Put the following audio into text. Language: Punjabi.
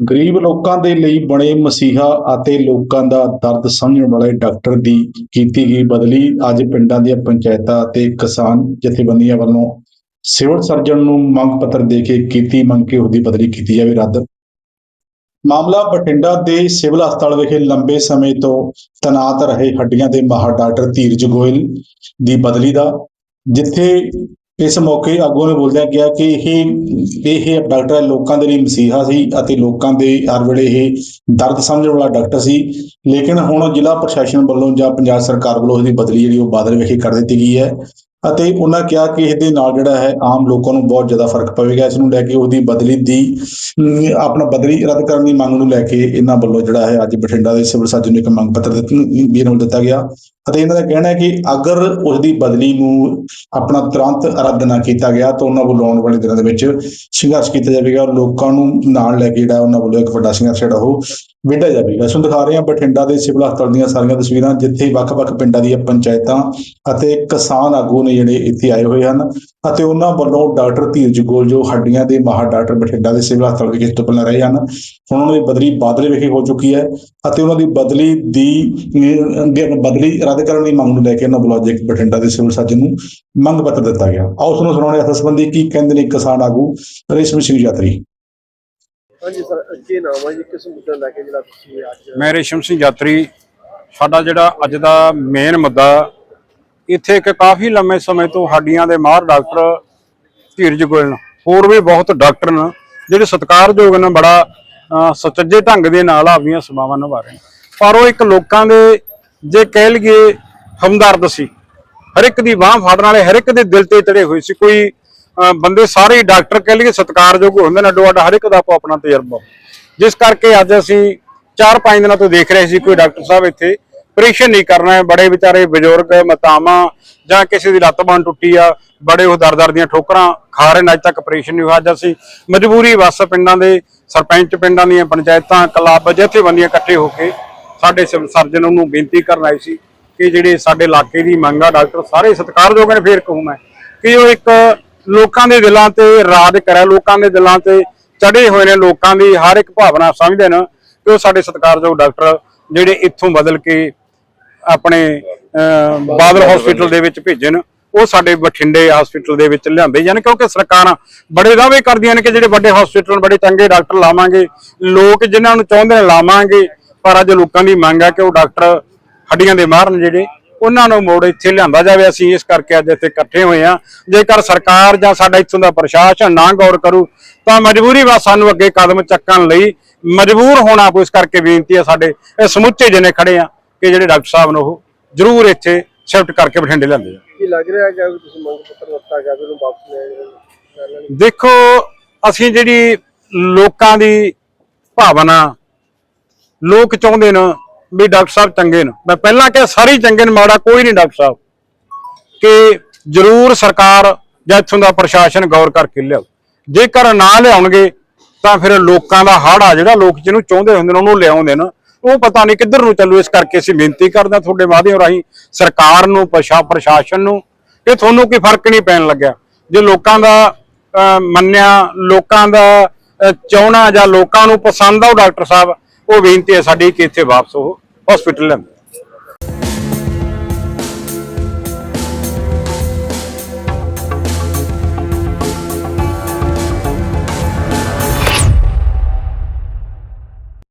ਗਰੀਬ ਲੋਕਾਂ ਦੇ ਲਈ ਬਣੇ ਮਸੀਹਾ ਅਤੇ ਲੋਕਾਂ ਦਾ ਦਰਦ ਸਮਝਣ ਵਾਲੇ ਡਾਕਟਰ ਦੀ ਕੀਤੀ ਗਈ ਬਦਲੀ ਅੱਜ ਪਿੰਡਾਂ ਦੀਆਂ ਪੰਚਾਇਤਾਂ ਅਤੇ ਕਿਸਾਨ ਜਥੇਬੰਦੀਆਂ ਵੱਲੋਂ ਸਿਵਲ ਸਰਜਨ ਨੂੰ ਮੰਗ ਪੱਤਰ ਦੇ ਕੇ ਕੀਤੀ ਮੰਗ ਕੇ ਉਹਦੀ ਬਦਲੀ ਕੀਤੀ ਜਾਵੇ ਰੱਦ। ਮਾਮਲਾ ਬਠਿੰਡਾ ਦੇ ਸਿਵਲ ਹਸਪਤਾਲ ਵਿਖੇ ਲੰਬੇ ਸਮੇਂ ਤੋਂ ਤੈਨਾਤ ਰਹੇ ਹੱਡੀਆਂ ਦੇ ਮਾਹਰ ਡਾਕਟਰ ਧੀਰਜ ਗੋਇਲ ਦੀ ਬਦਲੀ ਦਾ, ਜਿੱਥੇ ਇਸ ਮੌਕੇ ਆਗੂਆਂ ਨੇ ਬੋਲਦਿਆਂ ਕਿਹਾ ਕਿ ਇਹ ਇਹ ਡਾਕਟਰ ਲੋਕਾਂ ਦੇ ਲਈ ਮਸੀਹਾ ਸੀ ਅਤੇ ਲੋਕਾਂ ਦੇ ਹਰ ਵੇਲੇ ਇਹ ਦਰਦ ਸਮਝਣ ਵਾਲਾ ਡਾਕਟਰ ਸੀ। ਲੇਕਿਨ ਹੁਣ ਜ਼ਿਲ੍ਹਾ ਪ੍ਰਸ਼ਾਸਨ ਵੱਲੋਂ ਜਾਂ ਪੰਜਾਬ ਸਰਕਾਰ ਵੱਲੋਂ ਇਹਦੀ ਬਦਲੀ ਜਿਹੜੀ ਉਹ ਬਾਦਲ ਵਿਖੇ ਕਰ ਦਿੱਤੀ ਗਈ ਹੈ ਅਤੇ ਉਹਨਾਂ ਕਿਹਾ ਕਿ ਇਹਦੇ ਨਾਲ ਜਿਹੜਾ ਹੈ ਆਮ ਲੋਕਾਂ ਨੂੰ ਬਹੁਤ ਜ਼ਿਆਦਾ ਫ਼ਰਕ ਪਵੇਗਾ। ਇਸ ਨੂੰ ਲੈ ਕੇ ਉਹਦੀ ਬਦਲੀ ਦੀ ਆਪਣਾ ਬਦਲੀ ਰੱਦ ਕਰਨ ਦੀ ਮੰਗ ਨੂੰ ਲੈ ਕੇ ਇਹਨਾਂ ਵੱਲੋਂ ਜਿਹੜਾ ਹੈ ਅੱਜ ਬਠਿੰਡਾ ਦੇ ਸਿਵਲ ਸਰਜਨ ਨੂੰ ਇੱਕ ਮੰਗ ਪੱਤਰ ਦਿੱਤਾ ਗਿਆ। ਅਤੇ ਇਹਨਾਂ ਦਾ ਕਹਿਣਾ ਹੈ ਕਿ ਅਗਰ ਉਸ ਦੀ ਬਦਲੀ ਨੂੰ ਆਪਣਾ ਤੁਰੰਤ ਰੱਦ ਨਾ ਕੀਤਾ ਗਿਆ ਤਾਂ ਉਹਨਾਂ ਵੱਲੋਂ ਆਉਣ ਵਾਲੇ ਦਿਨਾਂ ਦੇ ਵਿੱਚ ਸੰਘਰਸ਼ ਕੀਤਾ ਜਾਵੇਗਾ ਔਰ ਲੋਕਾਂ ਨੂੰ ਨਾਲ ਲੈ ਕੇ ਜਿਹੜਾ ਉਹਨਾਂ ਵੱਲੋਂ ਇੱਕ ਵੱਡਾ ਸੰਘਰਸ਼ ਜਿਹੜਾ ਉਹ ਵਿੱਢਿਆ ਜਾਵੇਗਾ। ਇਸ ਦਿਖਾ ਰਹੇ ਹਾਂ ਬਠਿੰਡਾ ਦੇ ਸਿਵਲ ਹਸਪਤਾਲ ਦੀਆਂ ਸਾਰੀਆਂ ਤਸਵੀਰਾਂ, ਜਿੱਥੇ ਵੱਖ-ਵੱਖ ਪਿੰਡਾਂ ਦੀਆਂ ਪੰਚਾਇਤਾਂ ਅਤੇ ਕਿਸਾਨ ਆਗੂ ਨੇ ਜਿਹੜੇ ਇੱਥੇ ਆਏ ਹੋਏ ਹਨ ਅਤੇ ਉਹਨਾਂ ਵੱਲੋਂ ਡਾਕਟਰ ਧੀਰਜ ਗੋਲ ਜੋ ਹੱਡੀਆਂ ਦੇ ਮਾਹਰ ਡਾਕਟਰ ਬਠਿੰਡਾ ਦੇ ਸਿਵਲ ਹਸਪਤਾਲ ਵਿਖੇ ਤੋਂ ਪਹਿਲਾਂ ਰਹੇ ਹਨ ਹੁਣ ਉਹਨਾਂ ਦੀ ਬਦਲੀ ਬਾਦਲੇ ਵਿਖੇ ਹੋ ਚੁੱਕੀ ਹੈ ਅਤੇ ਉਹਨਾਂ ਦੀ ਬਦਲੀ ਦੀ ਬਦਲੀ ਰੱਦ ਕਰਨ ਦੀ ਮੰਗ ਨੂੰ ਲੈ ਕੇ ਇੱਕ ਬਠਿੰਡਾ ਦੇ ਸਿਵਲ ਸਰਜਨ ਨੂੰ ਮੰਗ ਪੱਤਰ ਦਿੱਤਾ ਗਿਆ। ਆਓ ਉਸ ਨੂੰ ਸੁਣਾਉਣੇ ਇਸ ਸੰਬੰਧੀ ਕੀ ਕਹਿੰਦੇ ਨੇ ਕਿਸਾਨ ਆਗੂ ਰੇਸ਼ਮ ਸਿੰਘ ਯਾਤਰੀ। ਹਾਂਜੀ ਸਰ ਕੀ ਨਾਮ ਹੈ ਜੀ ਕਿਸ ਮੁੱਦੇ ਨੂੰ ਲੈ ਕੇ ਜਿਹੜਾ ਤੁਸੀਂ ਅੱਜ ਮੈਂ ਰੇਸ਼ਮ ਸਿੰਘ ਯਾਤਰੀ। ਸਾਡਾ ਜਿਹੜਾ ਅੱਜ ਦਾ ਮੇਨ ਮੁੱਦਾ ਇੱਥੇ ਇੱਕ ਕਾਫੀ ਲੰਮੇ ਸਮੇਂ ਤੋਂ ਹੱਡੀਆਂ ਦੇ ਮਾਹਰ ਡਾਕਟਰ ਧੀਰਜ ਗੋਇਲ ਹੋਰ ਵੀ ਬਹੁਤ ਡਾਕਟਰ ਨੇ ਜਿਹੜੇ ਸਤਿਕਾਰਯੋਗ ਨੇ ਬੜਾ ਸੁਚੱਜੇ ਢੰਗ ਦੇ ਨਾਲ ਆਪਣੀਆਂ ਸੇਵਾਵਾਂ ਨਿਭਾ ਰਹੇ ਨੇ। ਪਰ ਉਹ ਇੱਕ ਲੋਕਾਂ ਦੇ ਜੇ ਕਹਿ ਲਈਏ ਹਮਦਰਦ ਸੀ, ਹਰ ਇੱਕ ਦੀ ਬਾਹ ਫੜਨ ਵਾਲੇ, ਹਰ ਇੱਕ ਦੇ ਦਿਲ ਤੇ ਚੜੇ ਹੋਏ ਸੀ। ਕੋਈ ਬੰਦੇ ਸਾਰੇ ਡਾਕਟਰ ਕਹਿ ਲਈਏ ਸਤਿਕਾਰਯੋਗ ਹੁੰਦੇ ਨੇ ਅੱਡੋ ਅੱਡ ਹਰ ਇੱਕ ਦਾ ਆਪੋ ਆਪਣਾ ਤਜਰਬਾ। ਜਿਸ ਕਰਕੇ ਅੱਜ ਅਸੀਂ 4-5 ਦਿਨਾਂ ਤੋਂ ਦੇਖ ਰਹੇ ਸੀ ਕੋਈ ਡਾਕਟਰ ਸਾਹਿਬ ਇੱਥੇ। ਆਪਰੇਸ਼ਨ ਨਹੀਂ ਕਰਨਾ ਹੈ, ਬੜੇ ਵਿਚਾਰੇ ਬਜ਼ੁਰਗ, ਮਤਾਵਾਂ ਜਾਂ ਕਿਸੇ ਦੀ ਲੱਤ ਬਾਂਹ ਟੁੱਟੀ ਆ, ਬੜੇ ਉਹ ਦਰ-ਦਰ ਦੀਆਂ ਠੋਕਰਾਂ ਖਾ ਰਹੇ ਨੇ, ਅੱਜ ਤੱਕ ਆਪਰੇਸ਼ਨ ਨਹੀਂ ਹੋਇਆ ਅੱਜ ਅਸੀਂ ਮਜਬੂਰੀ ਵਸ ਪਿੰਡਾਂ ਦੇ ਸਰਪੰਚ ਪਿੰਡਾਂ ਦੀਆਂ ਪੰਚਾਇਤਾਂ, ਕਲੱਬ, ਜਥੇਬੰਦੀਆਂ ਇਕੱਠੇ ਹੋ ਕੇ ਸਾਡੇ ਸਿਵਲ ਸਰਜਨ ਨੂੰ ਬੇਨਤੀ ਕਰਨ ਆਈ ਸੀ ਕਿ ਜਿਹੜੇ ਸਾਡੇ ਇਲਾਕੇ ਦੀ ਮੰਗ ਆ, ਡਾਕਟਰ, ਸਾਰੇ ਸਤਿਕਾਰਯੋਗ ਨੇ, ਫੇਰ ਕਹੂੰ ਮੈਂ ਕਿ ਉਹ ਇੱਕ ਲੋਕਾਂ ਦੇ ਦਿਲਾਂ ਤੇ ਰਾਜ ਕਰੇ, ਲੋਕਾਂ ਦੇ ਦਿਲਾਂ ਤੇ ਚੜੇ ਹੋਏ ਨੇ, ਲੋਕਾਂ ਦੀ ਹਰ ਇੱਕ ਭਾਵਨਾ ਸਮਝਦੇ ਨੇ ਕਿ ਉਹ ਸਾਡੇ ਸਤਿਕਾਰਯੋਗ ਡਾਕਟਰ ਜਿਹੜੇ ਇੱਥੋਂ ਬਦਲ ਕੇ ਆਪਣੇ ਬਾਦਲ ਹਸਪੀਟਲ ਦੇ ਵਿੱਚ ਭੇਜਣ, ਉਹ ਸਾਡੇ ਬਠਿੰਡੇ ਹਸਪੀਟਲ ਦੇ ਵਿੱਚ ਲਿਆਂਦੇ ਜਾਣ, ਕਿਉਂਕਿ ਸਰਕਾਰਾਂ ਬੜੇ ਦਾਅਵੇ ਕਰਦੀਆਂ ਨੇ ਕਿ ਜਿਹੜੇ ਵੱਡੇ ਹਸਪੀਟਲ ਬੜੇ ਚੰਗੇ ਡਾਕਟਰ ਲਾਵਾਂਗੇ, ਲੋਕ ਜਿਨ੍ਹਾਂ ਨੂੰ ਚਾਹੁੰਦੇ ਨੇ ਲਾਵਾਂਗੇ ਪਰ ਅੱਜ ਲੋਕਾਂ ਦੀ ਮੰਗ ਹੈ ਕਿ ਉਹ ਡਾਕਟਰ ਹੱਡੀਆਂ ਦੇ ਮਾਹਰ ਨੇ ਜਿਹੜੇ ਉਹਨਾਂ ਨੂੰ ਮੋੜ ਇੱਥੇ ਲਿਆਂਦਾ ਜਾਵੇ। ਅਸੀਂ ਇਸ ਕਰਕੇ ਅੱਜ ਇੱਥੇ ਇਕੱਠੇ ਹੋਏ ਆ ਜੇਕਰ ਸਰਕਾਰ ਜਾਂ ਸਾਡਾ ਇੱਥੋਂ ਦਾ ਪ੍ਰਸ਼ਾਸਨ ਨਾ ਗੌਰ ਕਰੂ ਤਾਂ ਮਜਬੂਰੀ ਵਾ ਸਾਨੂੰ ਅੱਗੇ ਕਦਮ ਚੱਕਣ ਲਈ ਮਜਬੂਰ ਹੋਣਾ ਪਊ ਇਸ ਕਰਕੇ ਬੇਨਤੀ ਹੈ ਸਾਡੇ ਇਹ ਸਮੁੱਚੇ ਜਣੇ ਖੜੇ ਆ ਕਿ ਜਿਹੜੇ ਡਾਕਟਰ ਸਾਹਿਬ ਨੂੰ ਉਹ ਜ਼ਰੂਰ ਇੱਥੇ ਸ਼ਿਫਟ ਕਰਕੇ ਬਠਿੰਡੇ ਲਿਆਂਦੇ ਜਾ ਕੀ ਲੱਗ ਰਿਹਾ ਹੈ ਕਿ ਤੁਸੀਂ ਮੰਗ ਪੱਤਰ ਦਿੱਤਾ ਗਿਆ ਉਹਨੂੰ ਵਾਪਸ ਲੈ ਜਾਣਾ ਦੇਖੋ ਅਸੀਂ ਜਿਹੜੀ ਲੋਕਾਂ ਦੀ ਭਾਵਨਾ ਲੋਕ ਚਾਹੁੰਦੇ ਨੇ ਵੀ ਡਾਕਟਰ ਸਾਹਿਬ ਚੰਗੇ ਨੇ। ਮੈਂ ਪਹਿਲਾਂ ਕਿਹਾ ਸਾਰੇ ਚੰਗੇ ਨੇ ਮਾੜਾ ਕੋਈ ਨਹੀਂ ਡਾਕਟਰ ਸਾਹਿਬ। ਕਿ ਜ਼ਰੂਰ ਸਰਕਾਰ ਜਾਂ ਇੱਥੋਂ ਦਾ ਪ੍ਰਸ਼ਾਸਨ ਗੌਰ ਕਰਕੇ ਲਿਆਓ। ਜੇਕਰ ਨਾ ਲਿਆਉਣਗੇ ਤਾਂ ਫਿਰ ਲੋਕਾਂ ਦਾ ਹਾੜਾ ਜਿਹੜਾ ਲੋਕ ਜਿਹਨੂੰ ਚਾਹੁੰਦੇ ਹੁੰਦੇ ਨੇ ਉਹਨੂੰ ਲਿਆਉਂਦੇ ਨੇ। ਉਹ ਪਤਾ ਨਹੀਂ ਕਿੱਧਰ ਨੂੰ ਚੱਲੂ। ਇਸ ਕਰਕੇ ਅਸੀਂ ਬੇਨਤੀ ਕਰਦੇ ਹਾਂ ਤੁਹਾਡੇ ਮਾਧਿਅਮ ਰਾਹੀਂ ਸਰਕਾਰ ਨੂੰ ਪ੍ਰਸ਼ਾ ਪ੍ਰਸ਼ਾਸਨ ਨੂੰ ਕਿ ਤੁਹਾਨੂੰ ਕੋਈ ਫ਼ਰਕ ਨਹੀਂ ਪੈਣ ਲੱਗਿਆ। ਜੇ ਲੋਕਾਂ ਦਾ ਮੰਨਿਆ ਲੋਕਾਂ ਦਾ ਅਹ, ਚਾਹਣਾ ਜਾਂ ਲੋਕਾਂ ਨੂੰ ਪਸੰਦ ਆ ਉਹ ਡਾਕਟਰ ਸਾਹਿਬ ਉਹ ਬੇਨਤੀ ਹੈ ਸਾਡੀ ਕਿ ਇੱਥੇ ਵਾਪਸ ਉਹ ਹਸਪੀਟਲ ਲੈਂਦੇ